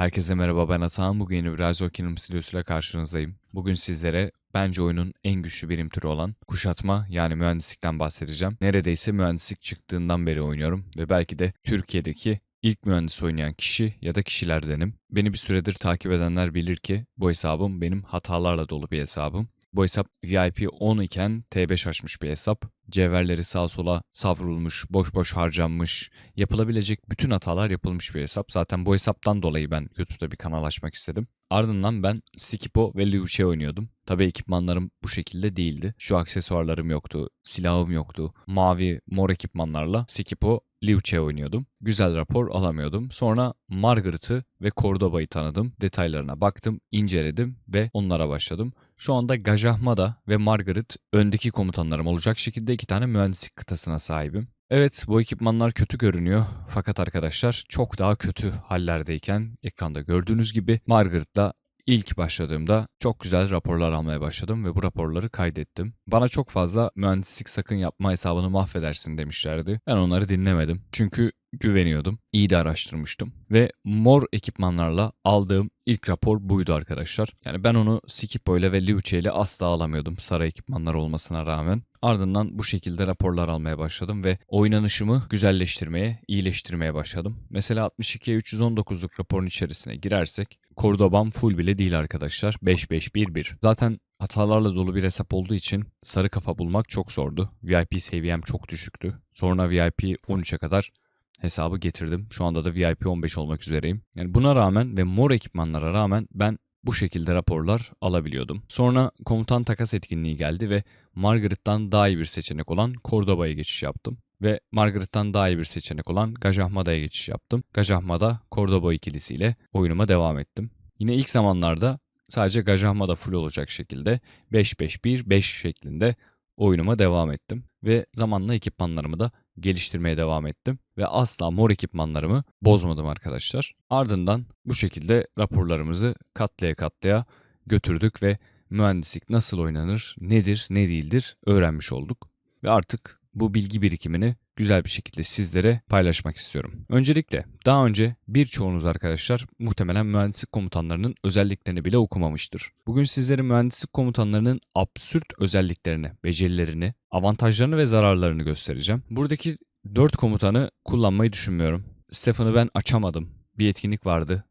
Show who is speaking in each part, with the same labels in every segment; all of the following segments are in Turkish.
Speaker 1: Herkese merhaba ben Atahan. Bugün yeni bir Rise of Kingdoms karşınızdayım. Bugün sizlere bence oyunun en güçlü birim türü olan kuşatma yani mühendislikten bahsedeceğim. Neredeyse mühendislik çıktığından beri oynuyorum ve belki de Türkiye'deki ilk mühendis oynayan kişi ya da kişilerdenim. Beni bir süredir takip edenler bilir ki bu hesabım benim hatalarla dolu bir hesabım. Bu hesap VIP 10 iken T5 açmış bir hesap. Cevherleri sağa sola savrulmuş, boş boş harcanmış, yapılabilecek bütün hatalar yapılmış bir hesap. Zaten bu hesaptan dolayı ben YouTube'da bir kanal açmak istedim. Ardından ben Sikipo ve Liu Che oynuyordum. Tabii ekipmanlarım bu şekilde değildi. Şu aksesuarlarım yoktu, silahım yoktu. Mavi, mor ekipmanlarla Sikipo, Liu Che oynuyordum. Güzel rapor alamıyordum. Sonra Margaret'ı ve Cordoba'yı tanıdım. Detaylarına baktım, inceledim ve onlara başladım. Şu anda Gajahmada ve Margaret öndeki komutanlarım olacak şekilde iki tane mühendislik kıtasına sahibim. Evet bu ekipmanlar kötü görünüyor fakat arkadaşlar çok daha kötü hallerdeyken ekranda gördüğünüz gibi Margaret'la ilk başladığımda çok güzel raporlar almaya başladım ve bu raporları kaydettim. Bana çok fazla mühendislik sakın yapma hesabını mahvedersin demişlerdi. Ben onları dinlemedim. Çünkü güveniyordum. İyi de araştırmıştım. Ve mor ekipmanlarla aldığım ilk rapor buydu arkadaşlar. Yani ben onu Sikipo ile ve Liuce ile asla alamıyordum sarı ekipmanlar olmasına rağmen. Ardından bu şekilde raporlar almaya başladım ve oynanışımı güzelleştirmeye, iyileştirmeye başladım. Mesela 62'ye 319'luk raporun içerisine girersek Cordoba'm full bile değil arkadaşlar. 5-5-1-1. Zaten hatalarla dolu bir hesap olduğu için sarı kafa bulmak çok zordu. VIP seviyem çok düşüktü. Sonra VIP 13'e kadar hesabı getirdim. Şu anda da VIP 15 olmak üzereyim. Yani buna rağmen ve mor ekipmanlara rağmen ben bu şekilde raporlar alabiliyordum. Sonra komutan takas etkinliği geldi ve Margaret'tan daha iyi bir seçenek olan Cordoba'ya geçiş yaptım. Ve Margaret'tan daha iyi bir seçenek olan Gajahmada'ya geçiş yaptım. Gajahmada Cordoba ikilisiyle oyunuma devam ettim. Yine ilk zamanlarda sadece Gajahmada full olacak şekilde 5-5-1-5 şeklinde oyunuma devam ettim. Ve zamanla ekipmanlarımı da geliştirmeye devam ettim ve asla mor ekipmanlarımı bozmadım arkadaşlar. Ardından bu şekilde raporlarımızı katlaya katlaya götürdük ve mühendislik nasıl oynanır, nedir, ne değildir öğrenmiş olduk. Ve artık bu bilgi birikimini güzel bir şekilde sizlere paylaşmak istiyorum. Öncelikle daha önce birçoğunuz arkadaşlar muhtemelen mühendislik komutanlarının özelliklerini bile okumamıştır. Bugün sizlere mühendislik komutanlarının absürt özelliklerini, becerilerini, avantajlarını ve zararlarını göstereceğim. Buradaki 4 komutanı kullanmayı düşünmüyorum. Stefan'ı ben açamadım. Bir etkinlik vardı.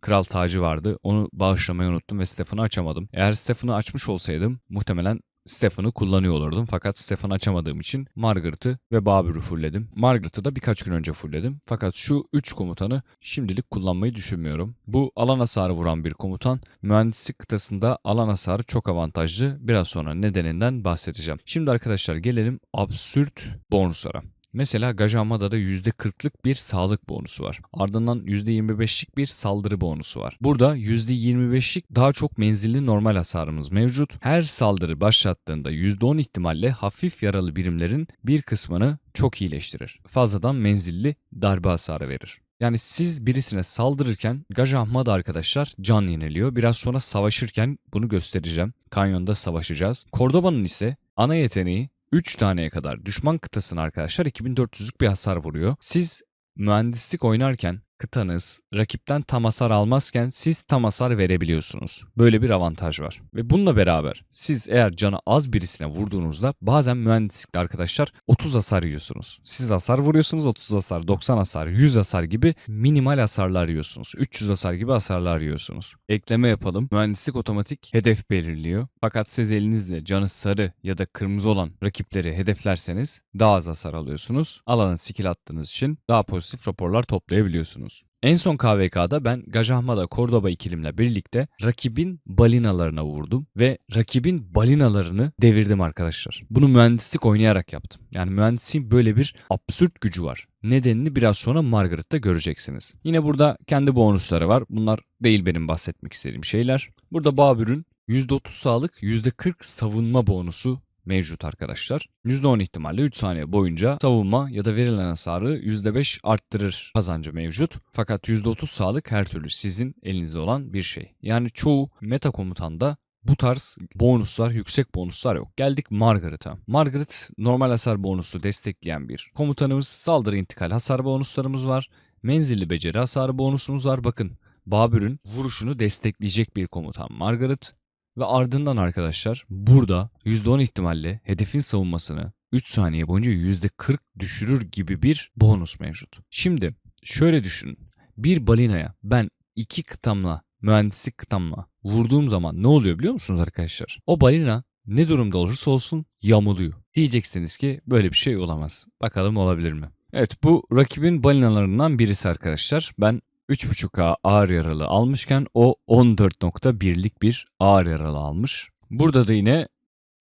Speaker 1: Kral tacı vardı. Onu bağışlamayı unuttum ve Stefan'ı açamadım. Eğer Stefan'ı açmış olsaydım muhtemelen Stefan'ı kullanıyor olurdum. Fakat Stefan'ı açamadığım için Margaret'ı ve Babür'ü fullledim. Margaret'ı da birkaç gün önce fullledim. Fakat şu 3 komutanı şimdilik kullanmayı düşünmüyorum. Bu alan hasarı vuran bir komutan. Mühendislik kıtasında alan hasarı çok avantajlı. Biraz sonra nedeninden bahsedeceğim. Şimdi arkadaşlar gelelim absürt bonuslara. Mesela Gajamada'da %40'lık bir sağlık bonusu var. Ardından %25'lik bir saldırı bonusu var. Burada %25'lik daha çok menzilli normal hasarımız mevcut. Her saldırı başlattığında %10 ihtimalle hafif yaralı birimlerin bir kısmını çok iyileştirir. Fazladan menzilli darbe hasarı verir. Yani siz birisine saldırırken Gajahmada arkadaşlar can yeniliyor. Biraz sonra savaşırken bunu göstereceğim. Kanyonda savaşacağız. Cordoba'nın ise ana yeteneği 3 taneye kadar düşman kıtasına arkadaşlar 2400'lük bir hasar vuruyor. Siz mühendislik oynarken kıtanız rakipten tam hasar almazken siz tam hasar verebiliyorsunuz. Böyle bir avantaj var. Ve bununla beraber siz eğer canı az birisine vurduğunuzda bazen mühendislikte arkadaşlar 30 hasar yiyorsunuz. Siz hasar vuruyorsunuz 30 hasar, 90 hasar, 100 hasar gibi minimal hasarlar yiyorsunuz. 300 hasar gibi hasarlar yiyorsunuz. Ekleme yapalım. Mühendislik otomatik hedef belirliyor. Fakat siz elinizle canı sarı ya da kırmızı olan rakipleri hedeflerseniz daha az hasar alıyorsunuz. Alana skill attığınız için daha pozitif raporlar toplayabiliyorsunuz. En son KVK'da ben Gajahmada Cordoba ikilimle birlikte rakibin balinalarına vurdum ve rakibin balinalarını devirdim arkadaşlar. Bunu mühendislik oynayarak yaptım. Yani mühendisliğin böyle bir absürt gücü var. Nedenini biraz sonra Margaret'ta göreceksiniz. Yine burada kendi bonusları var. Bunlar değil benim bahsetmek istediğim şeyler. Burada Babür'ün %30 sağlık, %40 savunma bonusu mevcut arkadaşlar. %10 ihtimalle 3 saniye boyunca savunma ya da verilen hasarı %5 arttırır kazancı mevcut. Fakat %30 sağlık her türlü sizin elinizde olan bir şey. Yani çoğu meta komutanda bu tarz bonuslar, yüksek bonuslar yok. Geldik Margaret'a. Margaret normal hasar bonusu destekleyen bir komutanımız. Saldırı intikal hasar bonuslarımız var. Menzilli beceri hasarı bonusumuz var. Bakın Babür'ün vuruşunu destekleyecek bir komutan Margaret ve ardından arkadaşlar burada %10 ihtimalle hedefin savunmasını 3 saniye boyunca %40 düşürür gibi bir bonus mevcut. Şimdi şöyle düşünün. Bir balinaya ben iki kıtamla, mühendislik kıtamla vurduğum zaman ne oluyor biliyor musunuz arkadaşlar? O balina ne durumda olursa olsun yamuluyor. Diyeceksiniz ki böyle bir şey olamaz. Bakalım olabilir mi? Evet bu rakibin balinalarından birisi arkadaşlar. Ben 3.5A ağır yaralı almışken o 14.1'lik bir ağır yaralı almış. Burada da yine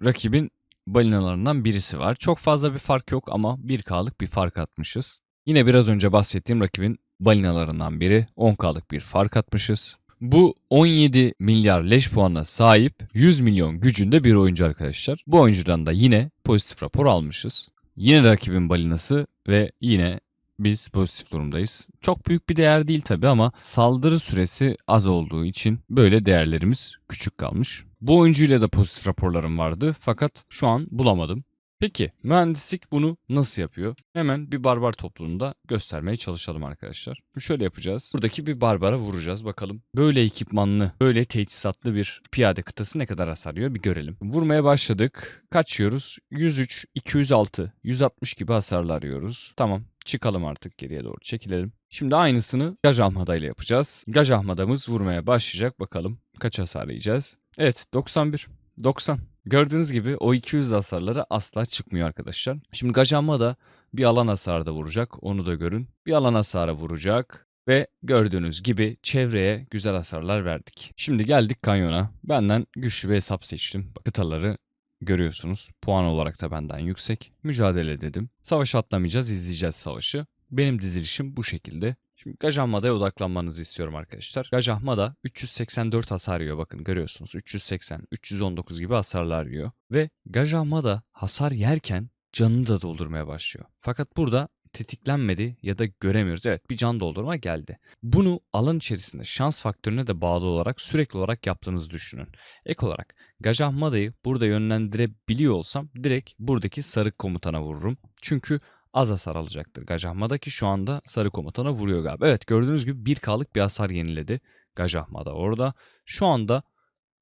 Speaker 1: rakibin balinalarından birisi var. Çok fazla bir fark yok ama 1K'lık bir fark atmışız. Yine biraz önce bahsettiğim rakibin balinalarından biri 10K'lık bir fark atmışız. Bu 17 milyar leş puanına sahip 100 milyon gücünde bir oyuncu arkadaşlar. Bu oyuncudan da yine pozitif rapor almışız. Yine rakibin balinası ve yine biz pozitif durumdayız. Çok büyük bir değer değil tabi ama saldırı süresi az olduğu için böyle değerlerimiz küçük kalmış. Bu oyuncuyla da pozitif raporlarım vardı fakat şu an bulamadım. Peki mühendislik bunu nasıl yapıyor? Hemen bir barbar topluluğunda göstermeye çalışalım arkadaşlar. Şöyle yapacağız. Buradaki bir barbara vuracağız bakalım. Böyle ekipmanlı, böyle teçhizatlı bir piyade kıtası ne kadar hasar yiyor bir görelim. Vurmaya başladık. Kaçıyoruz? 103, 206, 160 gibi hasarlar yiyoruz. Tamam çıkalım artık geriye doğru çekilelim. Şimdi aynısını Gaj Ahmada ile yapacağız. Gaj Ahmada'mız vurmaya başlayacak. Bakalım kaç hasar yiyeceğiz. Evet 91. 90. Gördüğünüz gibi o 200 hasarları asla çıkmıyor arkadaşlar. Şimdi Gajamma da bir alan hasarı da vuracak. Onu da görün. Bir alan hasarı vuracak. Ve gördüğünüz gibi çevreye güzel hasarlar verdik. Şimdi geldik kanyona. Benden güçlü bir hesap seçtim. Kıtaları görüyorsunuz. Puan olarak da benden yüksek. Mücadele dedim. Savaş atlamayacağız, izleyeceğiz savaşı. Benim dizilişim bu şekilde. Şimdi Gajahmada'ya odaklanmanızı istiyorum arkadaşlar. Gajahmada 384 hasar yiyor bakın görüyorsunuz. 380, 319 gibi hasarlar yiyor. Ve Gajahmada hasar yerken canını da doldurmaya başlıyor. Fakat burada tetiklenmedi ya da göremiyoruz. Evet bir can doldurma geldi. Bunu alan içerisinde şans faktörüne de bağlı olarak sürekli olarak yaptığınızı düşünün. Ek olarak Gajahmada'yı burada yönlendirebiliyor olsam direkt buradaki sarı komutana vururum. Çünkü az hasar alacaktır. Gajahma'daki şu anda sarı komutana vuruyor galiba. Evet gördüğünüz gibi 1K'lık bir hasar yeniledi Gajahma'da orada. Şu anda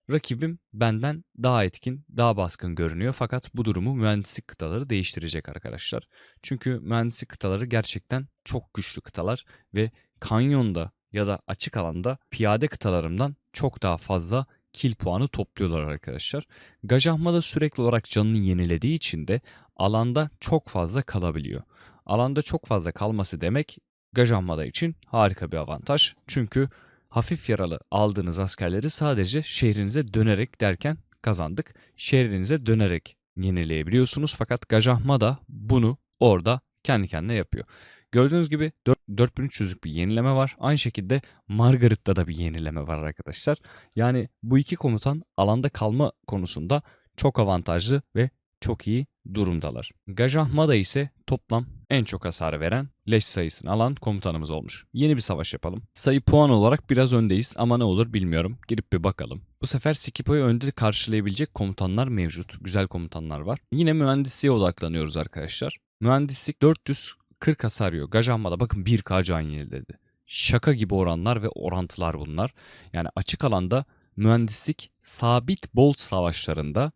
Speaker 1: rakibim benden daha etkin, daha baskın görünüyor. Fakat bu durumu mühendislik kıtaları değiştirecek arkadaşlar. Çünkü mühendislik kıtaları gerçekten çok güçlü kıtalar ve kanyonda ya da açık alanda piyade kıtalarımdan çok daha fazla kill puanı topluyorlar arkadaşlar. Gajahma da sürekli olarak canını yenilediği için de alanda çok fazla kalabiliyor. Alanda çok fazla kalması demek Gajahmada için harika bir avantaj. Çünkü hafif yaralı aldığınız askerleri sadece şehrinize dönerek derken kazandık. Şehrinize dönerek yenileyebiliyorsunuz fakat Gajahma da bunu orada kendi kendine yapıyor. Gördüğünüz gibi 4300'lük bir yenileme var. Aynı şekilde Margaret'ta da bir yenileme var arkadaşlar. Yani bu iki komutan alanda kalma konusunda çok avantajlı ve çok iyi durumdalar. Gajahmada ise toplam en çok hasar veren leş sayısını alan komutanımız olmuş. Yeni bir savaş yapalım. Sayı puan olarak biraz öndeyiz ama ne olur bilmiyorum. Girip bir bakalım. Bu sefer Sikipo'yu önde karşılayabilecek komutanlar mevcut. Güzel komutanlar var. Yine mühendisliğe odaklanıyoruz arkadaşlar. Mühendislik 440 hasar yiyor. Gajahmada bakın 1K can yeniledi. Şaka gibi oranlar ve orantılar bunlar. Yani açık alanda mühendislik sabit bol savaşlarında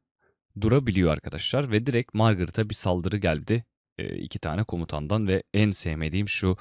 Speaker 1: durabiliyor arkadaşlar ve direkt Margaret'a bir saldırı geldi e, iki tane komutandan ve en sevmediğim şu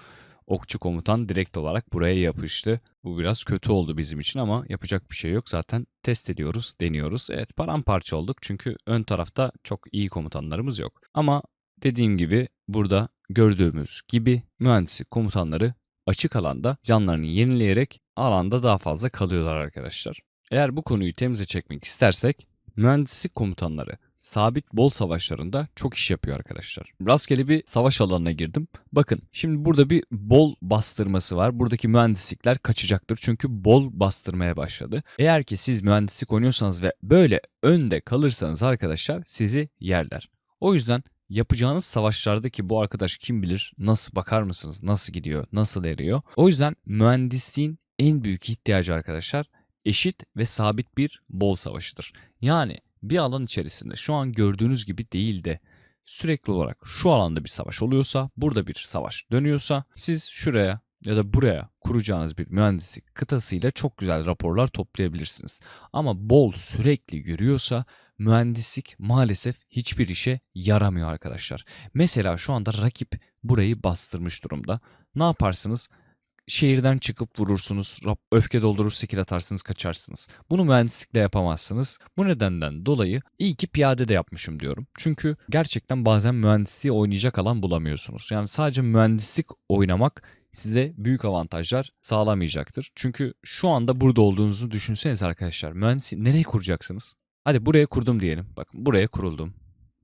Speaker 1: okçu komutan direkt olarak buraya yapıştı. Bu biraz kötü oldu bizim için ama yapacak bir şey yok. Zaten test ediyoruz, deniyoruz. Evet paramparça olduk çünkü ön tarafta çok iyi komutanlarımız yok. Ama dediğim gibi burada gördüğümüz gibi mühendislik komutanları açık alanda canlarını yenileyerek alanda daha fazla kalıyorlar arkadaşlar. Eğer bu konuyu temize çekmek istersek mühendislik komutanları sabit bol savaşlarında çok iş yapıyor arkadaşlar. Rastgele bir savaş alanına girdim. Bakın şimdi burada bir bol bastırması var. Buradaki mühendislikler kaçacaktır çünkü bol bastırmaya başladı. Eğer ki siz mühendislik oynuyorsanız ve böyle önde kalırsanız arkadaşlar sizi yerler. O yüzden yapacağınız savaşlardaki bu arkadaş kim bilir nasıl bakar mısınız? Nasıl gidiyor? Nasıl eriyor? O yüzden mühendisliğin en büyük ihtiyacı arkadaşlar eşit ve sabit bir bol savaşıdır. Yani bir alan içerisinde şu an gördüğünüz gibi değil de sürekli olarak şu alanda bir savaş oluyorsa, burada bir savaş dönüyorsa siz şuraya ya da buraya kuracağınız bir mühendislik kıtasıyla çok güzel raporlar toplayabilirsiniz. Ama bol sürekli yürüyorsa mühendislik maalesef hiçbir işe yaramıyor arkadaşlar. Mesela şu anda rakip burayı bastırmış durumda. Ne yaparsınız? Şehirden çıkıp vurursunuz, öfke doldurur, skill atarsınız, kaçarsınız. Bunu mühendislikle yapamazsınız. Bu nedenden dolayı iyi ki piyade de yapmışım diyorum. Çünkü gerçekten bazen mühendisliği oynayacak alan bulamıyorsunuz. Yani sadece mühendislik oynamak size büyük avantajlar sağlamayacaktır. Çünkü şu anda burada olduğunuzu düşünseniz arkadaşlar. Mühendisliği nereye kuracaksınız? Hadi buraya kurdum diyelim. Bakın buraya kuruldum.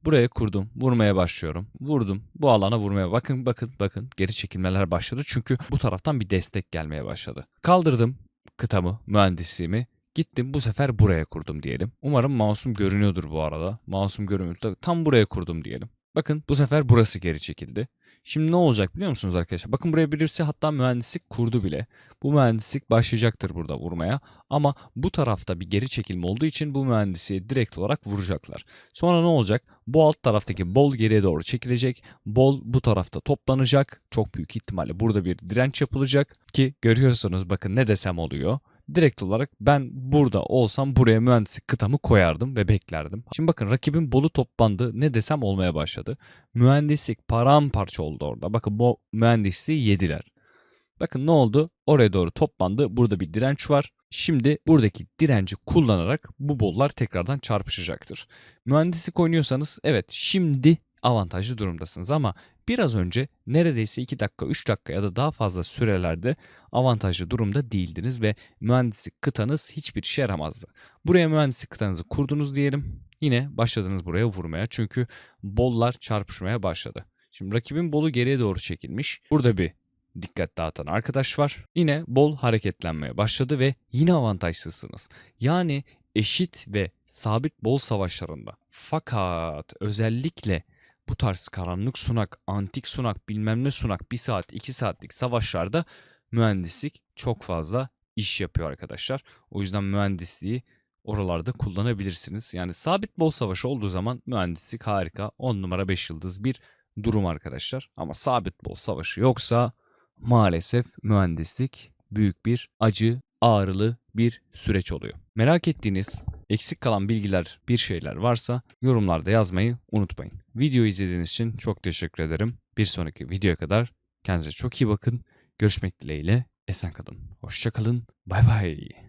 Speaker 1: Buraya kurdum. Vurmaya başlıyorum. Vurdum. Bu alana vurmaya. Bakın bakın bakın. Geri çekilmeler başladı. Çünkü bu taraftan bir destek gelmeye başladı. Kaldırdım kıtamı, mühendisliğimi. Gittim bu sefer buraya kurdum diyelim. Umarım mouse'um görünüyordur bu arada. Mouse'um görünüyor. Tam buraya kurdum diyelim. Bakın bu sefer burası geri çekildi. Şimdi ne olacak biliyor musunuz arkadaşlar? Bakın buraya birisi hatta mühendislik kurdu bile. Bu mühendislik başlayacaktır burada vurmaya. Ama bu tarafta bir geri çekilme olduğu için bu mühendisliği direkt olarak vuracaklar. Sonra ne olacak? Bu alt taraftaki bol geriye doğru çekilecek. Bol bu tarafta toplanacak. Çok büyük ihtimalle burada bir direnç yapılacak. Ki görüyorsunuz bakın ne desem oluyor direkt olarak ben burada olsam buraya mühendislik kıtamı koyardım ve beklerdim. Şimdi bakın rakibin bolu toplandı ne desem olmaya başladı. Mühendislik paramparça oldu orada. Bakın bu mühendisliği yediler. Bakın ne oldu? Oraya doğru toplandı. Burada bir direnç var. Şimdi buradaki direnci kullanarak bu bollar tekrardan çarpışacaktır. Mühendislik oynuyorsanız evet şimdi avantajlı durumdasınız ama biraz önce neredeyse 2 dakika 3 dakika ya da daha fazla sürelerde avantajlı durumda değildiniz ve mühendislik kıtanız hiçbir işe yaramazdı. Buraya mühendislik kıtanızı kurdunuz diyelim. Yine başladınız buraya vurmaya çünkü bollar çarpışmaya başladı. Şimdi rakibin bolu geriye doğru çekilmiş. Burada bir dikkat dağıtan arkadaş var. Yine bol hareketlenmeye başladı ve yine avantajsızsınız. Yani eşit ve sabit bol savaşlarında. Fakat özellikle bu tarz karanlık sunak, antik sunak, bilmem ne sunak, bir saat, iki saatlik savaşlarda mühendislik çok fazla iş yapıyor arkadaşlar. O yüzden mühendisliği oralarda kullanabilirsiniz. Yani sabit bol savaşı olduğu zaman mühendislik harika. 10 numara 5 yıldız bir durum arkadaşlar. Ama sabit bol savaşı yoksa maalesef mühendislik büyük bir acı, ağrılı bir süreç oluyor. Merak ettiğiniz, eksik kalan bilgiler, bir şeyler varsa yorumlarda yazmayı unutmayın. Video izlediğiniz için çok teşekkür ederim. Bir sonraki videoya kadar kendinize çok iyi bakın. Görüşmek dileğiyle. Esen kalın. Hoşça kalın. Bay bay.